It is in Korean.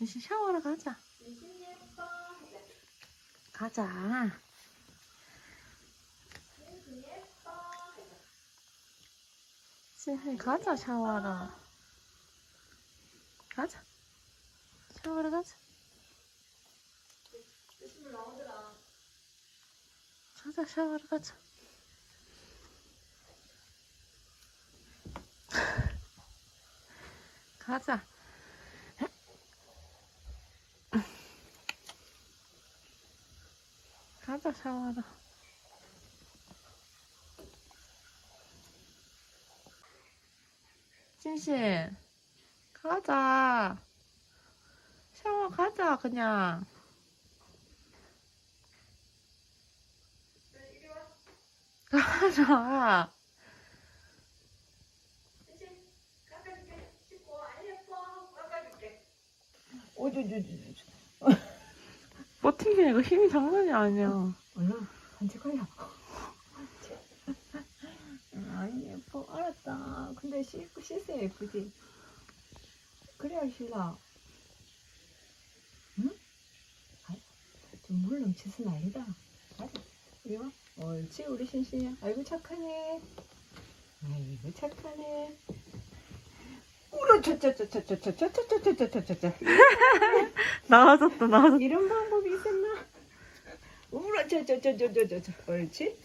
진실 샤워하러 가자. 가자. 진실 가자 샤워하러. 가자. 샤워하러 가자. 가자 샤워하러 가자. 가자. 가자 샤워하러. 진실 가자. 샤워 가자 그냥. 가자. 오저저저저 버팅기 이거 힘이 장난이 아니야. 얼른 산책하려 아니 예뻐. 알았다. 근데 씻고 씻어야 예쁘지? 그래야 싫어 응? 좀물 넘치선 아니다. 이리 와 옳지 우리 신신이야 아이고 착하네. 아이고 착하네 차차차차차차차차차차차 나와줬다 나와줬다. 이런 방법이 있었나? 우라 저저저저저저 옳지?